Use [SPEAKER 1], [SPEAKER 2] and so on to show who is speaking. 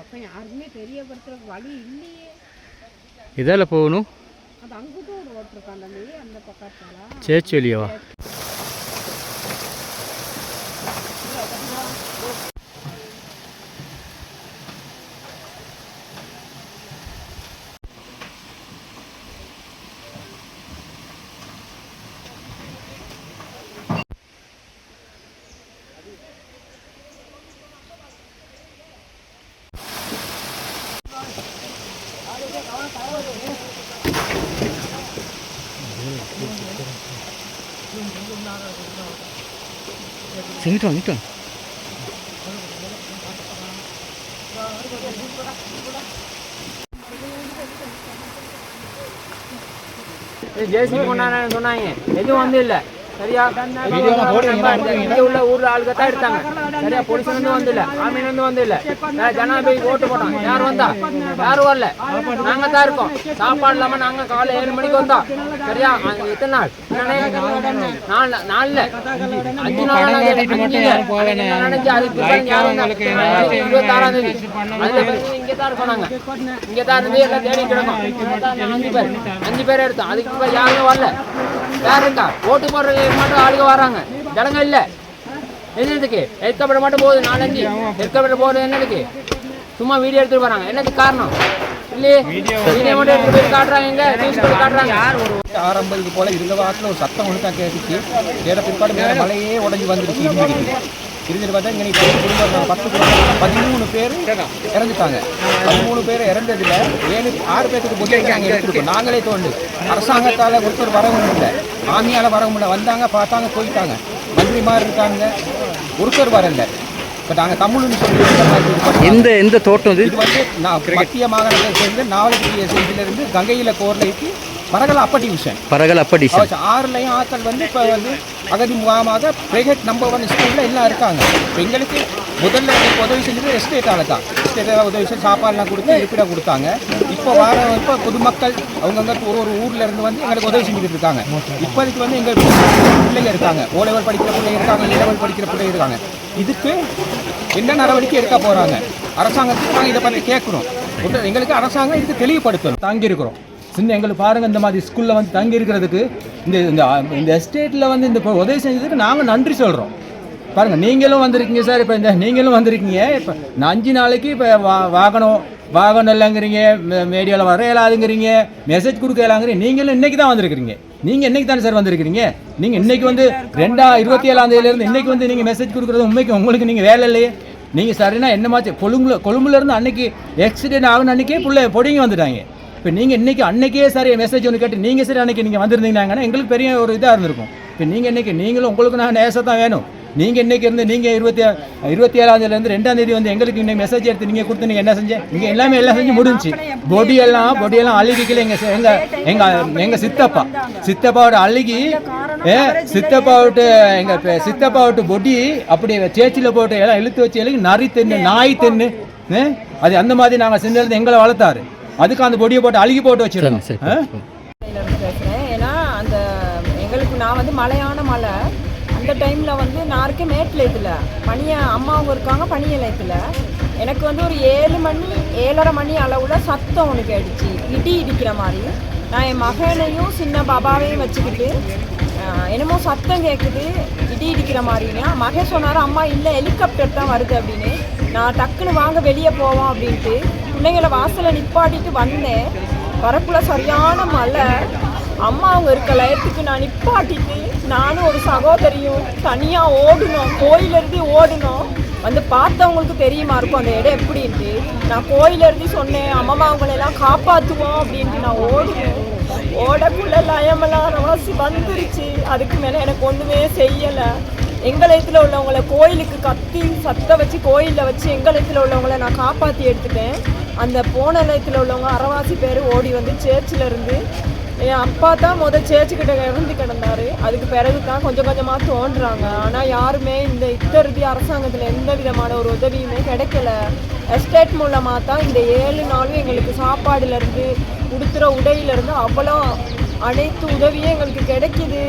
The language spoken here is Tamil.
[SPEAKER 1] இப்போ யாருக்குமே தெரியப்படுத்துறதுக்கு வழி இல்லையே.
[SPEAKER 2] இதால் போகணும்.
[SPEAKER 1] அது அங்கிட்டும் ஒரு மாதிரி அந்த பக்கத்தால
[SPEAKER 2] சேர்ச்சி வெளியவா இங்கிட்டு வாங்க
[SPEAKER 3] ஜேசிபி கொண்டாடுறேன்னு சொன்னாங்க. எதுவும் வந்து இல்ல. சரியா? இங்க உள்ள ஊர்ல ஆளுங்க தான் எடுத்தாங்க. சரியா போலீஸ் வந்து வந்து இல்ல ஆமீன் வந்து வந்து இல்ல நான் ஜனாதிபதி ஓட்டு போட்டோம் யார் வந்தா? யாரும் வரல. நாங்க தான் இருக்கோம். சாப்பாடு இல்லாம நாங்க காலை ஏழு மணிக்கு வந்தோம். சரியா? எத்தனை நாள்? நாலு நாலுல. அஞ்சு நாள் நினைச்சு அதுக்கு வந்தா? இருபத்தாறாம் தேதி. இங்க தான் இருக்கோம் நாங்க. இங்க தான் இருந்து எல்லாம் தேடி கிடக்கும். அஞ்சு பேர். அஞ்சு பேர் எடுத்தோம். அதுக்கு யாருமே வரல. யார் இருக்கா? ஓட்டு போடுறதுக்கு மட்டும் ஆளுங்க வராங்க. ஜனங்க இல்ல. என்னதுக்கு? எடுக்கப்பட மட்டும் போகுது நாலஞ்சு. எடுக்கப்பட போகுது என்னதுக்கு? சும்மா வீடியோ எடுத்துட்டு போறாங்க. என்னதுக்கு காரணம்? இல்லையே. வீடியோ மட்டும் எடுத்துட்டு போய் காட்டுறாங்க நியூஸ் போட்டு காட்டுறாங்க.
[SPEAKER 4] ஆரம்பத்துக்கு போல இருந்த வாரத்தில் ஒரு சத்தம் தான் கேட்டுச்சு. கேட்ட பிற்பாடு மேலே மலையே உடஞ்சி வந்துருச்சு இருந்துட்டு பார்த்தா இங்கே பத்து குடும்பம் பத்து குடும்பம். பதிமூணு பேர் இறந்துட்டாங்க. பதிமூணு பேர் இறந்ததுல ஏழு ஆறு பேருக்கு புதிய நாங்கள் எடுத்துருக்கோம் நாங்களே தோண்டு. அரசாங்கத்தால் ஒருத்தர் வரவும் இல்லை ஆமியால் வரவும் இல்லை வந்தாங்க பார்த்தாங்க போயிட்டாங்க. மந்திரிமார் இருக்காங்க. ஒருத்தர் வரல. இப்போ நாங்கள் தமிழ்னு சொல்லி.
[SPEAKER 2] எந்த எந்த தோட்டம் இது
[SPEAKER 4] வந்து நான் மத்திய மாகாணத்தை சேர்ந்து நாவலப்பிரிய செய்தியிலிருந்து கங்கையில கோர்லைக்கு மரகல அப்ப டிவிஷன்
[SPEAKER 2] பரகல் அப்படி
[SPEAKER 4] அவச்சு ஆறுலையும் ஆட்கள் வந்து இப்போ வந்து அகதி முகாமாக பிரைவேட் நம்பர் ஒன் ஸ்கூலில் எல்லாம் இருக்காங்க. இப்போ எங்களுக்கு முதல்ல எங்களுக்கு உதவி செஞ்சது எஸ்டேட் ஆளு தான். எஸ்டேட் உதவி செஞ்சு சாப்பாடுலாம் கொடுத்து இருப்பிடம் கொடுத்தாங்க. இப்போ வார இப்போ பொதுமக்கள் அவங்கவுங்க ஒரு ஒரு ஊர்ல இருந்து வந்து எங்களுக்கு உதவி செஞ்சுட்டு இருக்காங்க. இப்போதைக்கு வந்து எங்கள் பிள்ளைங்க இருக்காங்க. ஓ லெவல் படிக்கிற பிள்ளைங்க இருக்காங்க ஏ லெவல் படிக்கிற பிள்ளைங்க இருக்காங்க. இதுக்கு என்ன நடவடிக்கை எடுக்க போறாங்க? அரசாங்கத்துக்கு நாங்கள் இதை பற்றி கேட்குறோம். எங்களுக்கு அரசாங்கம் இதுக்கு தெளிவுபடுத்தணும். தாங்கி இருக்கிறோம் சின்ன எங்களுக்கு பாருங்கள் இந்த மாதிரி ஸ்கூலில் வந்து தங்கி இருக்கிறதுக்கு இந்த இந்த இந்த எஸ்டேட்டில் வந்து இந்த இப்போ உதவி செஞ்சதுக்கு நாங்கள் நன்றி சொல்கிறோம் பாருங்கள் நீங்களும் வந்திருக்கீங்க சார் இப்போ இந்த நீங்களும் வந்திருக்கீங்க. இப்போ நான் அஞ்சு நாளைக்கு இப்போ வா வாகனம் வாகனம் இல்லைங்கிறீங்க மீடியாவில் வர இயலாதுங்கிறீங்க மெசேஜ் கொடுக்க இயலாங்கிறீங்க நீங்களும் இன்றைக்கி தான் வந்திருக்கிறீங்க. நீங்கள் இன்னைக்கு தானே சார் வந்திருக்கிறீங்க? நீங்கள் இன்னைக்கு வந்து ரெண்டா இருபத்தி ஏழாம் தேதியிலேருந்து இன்னைக்கு வந்து நீங்கள் மெசேஜ் கொடுக்குறது உண்மைக்கு உங்களுக்கு நீங்கள் வேலை இல்லையே. நீங்கள் சரினா என்னமாச்சு கொழும்புல கொழும்புல இருந்து அன்னைக்கு ஆக்சிடென்ட் ஆகுன அன்னைக்கே பிள்ளை பொடிங்க வந்துட்டாங்க. இப்போ நீங்கள் இன்றைக்கி அன்னைக்கே சரி மெசேஜ் ஒன்று கேட்டு நீங்கள் சரி அன்றைக்கி நீங்கள் வந்திருந்தீங்கன்னா எங்களுக்கு பெரிய ஒரு இதாக இருந்திருக்கும். இப்போ நீங்கள் இன்றைக்கி நீங்களும் உங்களுக்கு நான் நேசம் தான் வேணும். நீங்கள் இன்னைக்கு இருந்து நீங்கள் இருபத்தி இருபத்தி ஏழாந்தேதியிலேருந்து ரெண்டாம் தேதி வந்து எங்களுக்கு இன்னைக்கு மெசேஜ் எடுத்து நீங்கள் கொடுத்து நீங்கள் என்ன செஞ்சேன் நீங்கள் எல்லாமே எல்லாம் செஞ்சு முடிஞ்சு பொடியெல்லாம் பொடியெல்லாம் அழுகிக்கல எங்கள் எங்கள் எங்கள் எங்கள் சித்தப்பா. சித்தப்பாவோட அழுகி ஏ சித்தப்பாவோட எங்கள் சித்தப்பாவிட்டு பொடி அப்படி சேச்சியில் போட்டு எல்லாம் இழுத்து வச்சு எழுதி நரி தென்னு நாய் தென்னு அது அந்த மாதிரி நாங்கள் செஞ்சது எங்களை வளர்த்தாரு. அதுக்கு அந்த பொடியை போட்டு அழுகி போட்டு வச்சிருக்கோம்
[SPEAKER 2] சரி
[SPEAKER 4] ஆ?
[SPEAKER 5] இருந்து பேசுகிறேன் ஏன்னா அந்த எங்களுக்கு நான் வந்து மழையான மழை அந்த டைமில் வந்து நான் இருக்கேன் மேட்லேத்தில் பனிய அம்மாவும் இருக்காங்க பனியலயத்தில் எனக்கு வந்து ஒரு ஏழு மணி ஏழரை மணி அளவில் சத்தம் ஒன்று கேட்டுச்சு இடி இடிக்கிற மாதிரி. நான் என் மகனையும் சின்ன பாபாவையும் வச்சுக்கிட்டு என்னமோ சத்தம் கேட்குது இடி இடிக்கிற மாதிரினா மகன் சொன்னார் அம்மா இல்லை ஹெலிகாப்டர் தான் வருது அப்படின்னு. நான் டக்குன்னு வாங்க வெளியே போவோம் அப்படின்ட்டு. பிள்ளைங்களை வாசலில் நிப்பாட்டிட்டு வந்தேன். வரக்குள்ள சரியான மழை. அம்மா அவங்க இருக்க லயத்துக்கு நான் நிப்பாட்டிட்டு நானும் ஒரு சகோதரியும் தனியாக ஓடணும் கோயிலிருந்து ஓடணும் வந்து பார்த்தவங்களுக்கு தெரியுமா இருக்கும் அந்த இடம் எப்படின்ட்டு. நான் கோயிலிருந்து சொன்னேன் அம்மா அவங்களெல்லாம் காப்பாற்றுவோம் அப்படின்ட்டு நான் ஓடினேன். ஓடக்குள்ள லயமெல்லாம் ரவாசி வந்துருச்சு. அதுக்கு மேலே எனக்கு ஒன்றுமே செய்யலை. எங்களயத்தில் உள்ளவங்கள கோயிலுக்கு கத்தி சத்த வச்சு கோயிலில் வச்சு எங்களயத்தில் உள்ளவங்களை நான் காப்பாற்றி எடுத்துட்டேன். அந்த போன நேரத்தில் உள்ளவங்க அறவாசி பேர் ஓடி வந்து சேர்ச்சில் இருந்து என் அப்பா தான் முத சேர்ச்சுக்கிட்ட இறந்து கிடந்தாரு. அதுக்கு பிறகு தான் கொஞ்சம் கொஞ்சமாக தோன்றுறாங்க ஆனால் யாருமே இந்த இத்தருதி அரசாங்கத்தில் எந்த விதமான ஒரு உதவியுமே கிடைக்கல. எஸ்டேட் மூலமாக தான் இந்த ஏழு நாளும் எங்களுக்கு சாப்பாடுலேருந்து உடுத்துகிற உடையிலேருந்து அவ்வளோ அனைத்து உதவியும் எங்களுக்கு கிடைக்கிது.